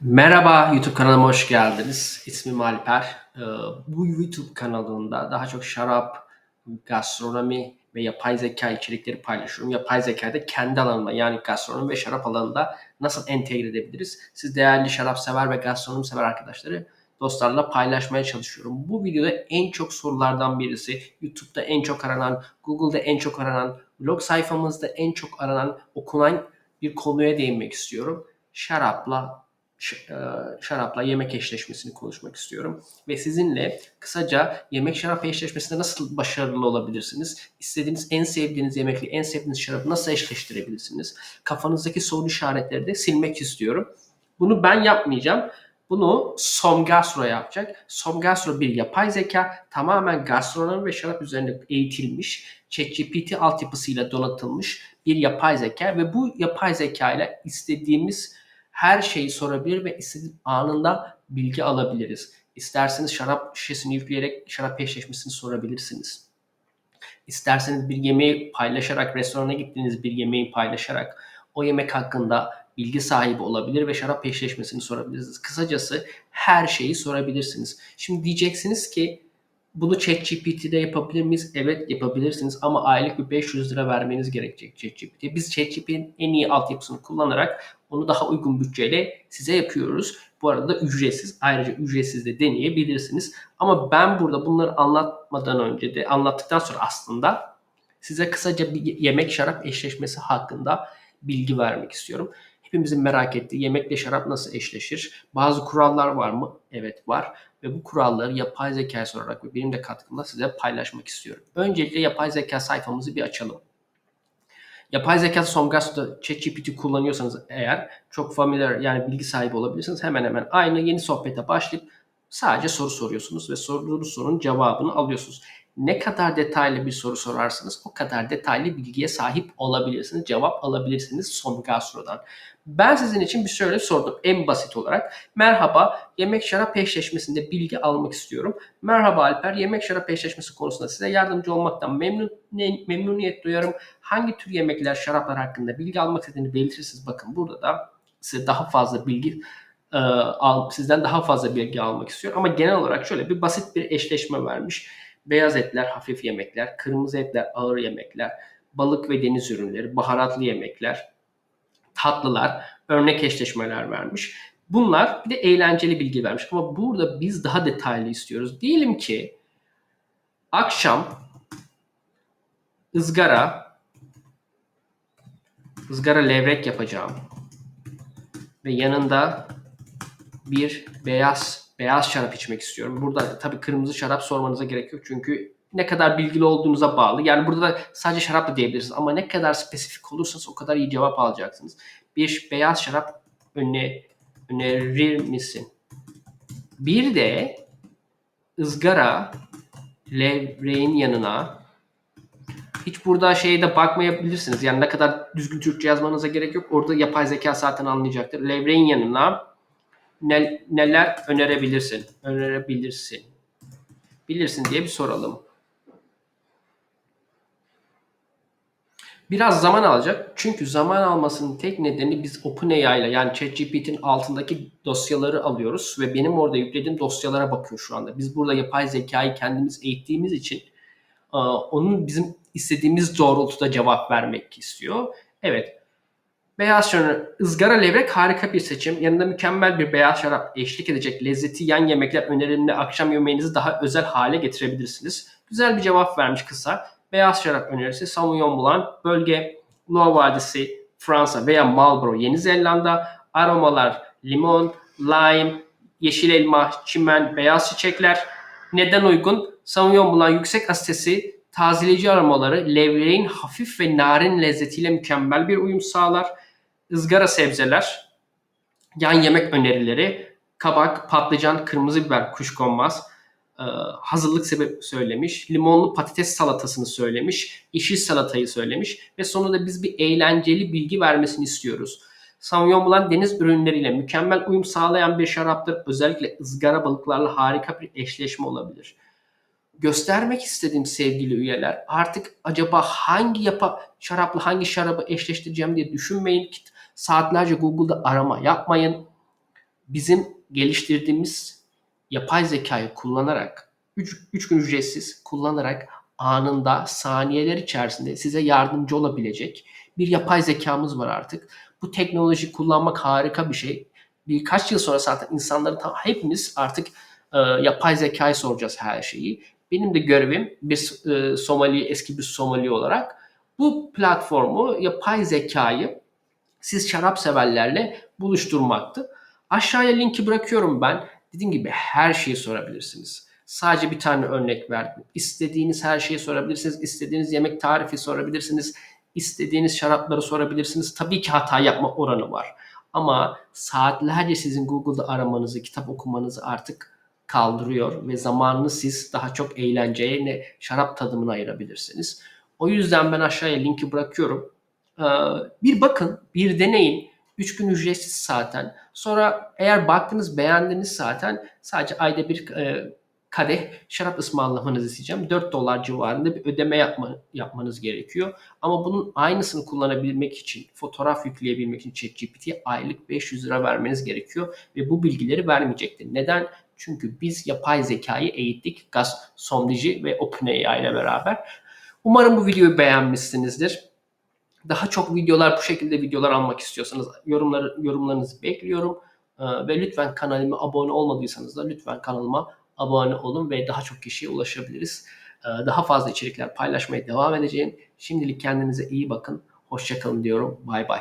Merhaba YouTube kanalıma hoş geldiniz. İsmim Alper. Ee, Bu YouTube kanalında daha çok şarap, gastronomi ve yapay zeka içerikleri paylaşıyorum. Yapay zekayı da kendi alanımda yani gastronomi ve şarap alanında nasıl entegre edebiliriz? Siz değerli şarap sever ve gastronomi sever arkadaşları dostlarla paylaşmaya çalışıyorum. Bu videoda en çok sorulardan birisi, YouTube'da en çok aranan, Google'da en çok aranan, blog sayfamızda en çok aranan, okunan bir konuya değinmek istiyorum. Şarapla şarapla yemek eşleşmesini konuşmak istiyorum. Ve sizinle kısaca yemek şarap eşleşmesinde nasıl başarılı olabilirsiniz? İstediğiniz en sevdiğiniz yemekle en sevdiğiniz şarabı nasıl eşleştirebilirsiniz? Kafanızdaki soru işaretleri de silmek istiyorum. Bunu ben yapmayacağım. Bunu Somgastro yapacak. Somgastro bir yapay zeka tamamen gastronomi ve şarap üzerine eğitilmiş, ChatGPT altyapısıyla donatılmış bir yapay zeka ve bu yapay zeka ile istediğimiz her şeyi sorabilir ve anında bilgi alabiliriz. İsterseniz şarap şişesini yükleyerek şarap eşleşmesini sorabilirsiniz. İsterseniz bir yemeği paylaşarak, restorana gittiğiniz bir yemeği paylaşarak o yemek hakkında bilgi sahibi olabilir ve şarap eşleşmesini sorabilirsiniz. Kısacası her şeyi sorabilirsiniz. Şimdi diyeceksiniz ki bunu ChatGPT'de yapabilir miyiz? Evet yapabilirsiniz ama aylık bir 500 lira vermeniz gerekecek ChatGPT'ye. Biz ChatGPT'nin en iyi altyapısını kullanarak onu daha uygun bütçeyle size yapıyoruz. Bu arada da ücretsiz. Ayrıca ücretsiz de deneyebilirsiniz. Ama ben burada bunları anlatmadan önce de anlattıktan sonra aslında size kısaca bir yemek şarap eşleşmesi hakkında bilgi vermek istiyorum. Hepimizin merak ettiği yemekle şarap nasıl eşleşir? Bazı kurallar var mı? Evet var. Ve bu kuralları yapay zeka sorarak ve benim de katkımla size paylaşmak istiyorum. Öncelikle yapay zeka sayfamızı bir açalım. Yapay zeka Somgas'ta ChatGPT kullanıyorsanız eğer çok familiar yani bilgi sahibi olabilirsiniz. Hemen hemen aynı yeni sohbete başlayıp sadece soru soruyorsunuz ve sorduğunuz sorunun cevabını alıyorsunuz. Ne kadar detaylı bir soru sorarsanız o kadar detaylı bilgiye sahip olabilirsiniz. Cevap alabilirsiniz Somgastro'dan. Ben sizin için bir şöyle sordum en basit olarak. Merhaba yemek şarap eşleşmesinde bilgi almak istiyorum. Merhaba Alper yemek şarap eşleşmesi konusunda size yardımcı olmaktan memnun, memnuniyet duyarım. Hangi tür yemekler, şaraplar hakkında bilgi almak istediğini belirtirsiniz. Bakın burada da size daha fazla bilgi e, al, sizden daha fazla bilgi almak istiyor. Ama genel olarak şöyle bir basit bir eşleşme vermiş. Beyaz etler hafif yemekler, kırmızı etler ağır yemekler, balık ve deniz ürünleri, baharatlı yemekler, tatlılar, örnek eşleşmeler vermiş. Bunlar bir de eğlenceli bilgi vermiş. Ama burada biz daha detaylı istiyoruz. Diyelim ki akşam ızgara ızgara levrek yapacağım. Ve yanında bir beyaz beyaz şarap içmek istiyorum. Burada tabii kırmızı şarap sormanıza gerek yok. Çünkü ne kadar bilgili olduğunuza bağlı. Yani burada da sadece şarap da diyebilirsiniz ama ne kadar spesifik olursanız o kadar iyi cevap alacaksınız. Bir beyaz şarap öne, önerir misin? Bir de ızgara levreğin yanına hiç burada şeyde bakmayabilirsiniz. Yani ne kadar düzgün Türkçe yazmanıza gerek yok. Orada yapay zeka zaten anlayacaktır. Levreğin yanına ne, neler önerebilirsin? Önerebilirsin. Bilirsin diye bir soralım. Biraz zaman alacak. Çünkü zaman almasının tek nedeni biz OpenAI ile yani ChatGPT'nin altındaki dosyaları alıyoruz ve benim orada yüklediğim dosyalara bakıyor şu anda. Biz burada yapay zekayı kendimiz eğittiğimiz için onun bizim istediğimiz doğrultuda cevap vermek istiyor. Evet. Beyaz şarap, ızgara levrek harika bir seçim. Yanında mükemmel bir beyaz şarap eşlik edecek lezzeti yan yemekler önerimle akşam yemeğinizi daha özel hale getirebilirsiniz. Güzel bir cevap vermiş kısa. Beyaz şarap önerisi Sauvignon Blanc, bölge Loire Vadisi, Fransa veya Marlborough, Yeni Zelanda. Aromalar limon, lime, yeşil elma, çimen, beyaz çiçekler. Neden uygun? Sauvignon Blanc yüksek asitesi, tazeleyici aromaları, levreğin hafif ve narin lezzetiyle mükemmel bir uyum sağlar. Izgara sebzeler, yan yemek önerileri, kabak, patlıcan, kırmızı biber, kuşkonmaz, e, hazırlık sebep söylemiş. Limonlu patates salatasını söylemiş. Yeşil salatayı söylemiş. Ve sonunda biz bir eğlenceli bilgi vermesini istiyoruz. Sauvignon Blanc deniz ürünleriyle mükemmel uyum sağlayan bir şaraptır. Özellikle ızgara balıklarla harika bir eşleşme olabilir. Göstermek istediğim sevgili üyeler artık acaba hangi yapa şarapla hangi şarabı eşleştireceğim diye düşünmeyin. Saatlerce Google'da arama yapmayın. bizim geliştirdiğimiz yapay zekayı kullanarak 3 gün ücretsiz kullanarak anında saniyeler içerisinde size yardımcı olabilecek bir yapay zekamız var artık. Bu teknoloji kullanmak harika bir şey. Birkaç yıl sonra zaten insanları tam, hepimiz artık e, yapay zekayı soracağız her şeyi. Benim de görevim bir e, Somali eski bir Somali olarak bu platformu yapay zekayı siz şarap severlerle buluşturmaktı. Aşağıya linki bırakıyorum ben. Dediğim gibi her şeyi sorabilirsiniz. Sadece bir tane örnek verdim. İstediğiniz her şeyi sorabilirsiniz. İstediğiniz yemek tarifi sorabilirsiniz. İstediğiniz şarapları sorabilirsiniz. Tabii ki hata yapma oranı var. Ama saatlerce sizin Google'da aramanızı, kitap okumanızı artık kaldırıyor ve zamanını siz daha çok eğlenceye, ne şarap tadımına ayırabilirsiniz. O yüzden ben aşağıya linki bırakıyorum. Ee, bir bakın, bir deneyin. 3 gün ücretsiz zaten. Sonra eğer baktınız beğendiniz zaten sadece ayda bir e, kadeh şarap ısmarlamanızı isteyeceğim. 4 dolar civarında bir ödeme yapma, yapmanız gerekiyor. Ama bunun aynısını kullanabilmek için, fotoğraf yükleyebilmek için ChatGPT'ye aylık 500 lira vermeniz gerekiyor. Ve bu bilgileri vermeyecektir. Neden? Çünkü biz yapay zekayı eğittik. Gas Somdici ve OpenAI ile beraber. Umarım bu videoyu beğenmişsinizdir. Daha çok videolar bu şekilde videolar almak istiyorsanız yorumları yorumlarınızı bekliyorum. Ee, ve lütfen kanalıma abone olmadıysanız da lütfen kanalıma abone olun ve daha çok kişiye ulaşabiliriz. Ee, daha fazla içerikler paylaşmaya devam edeceğim. Şimdilik kendinize iyi bakın. Hoşçakalın diyorum. Bay bay.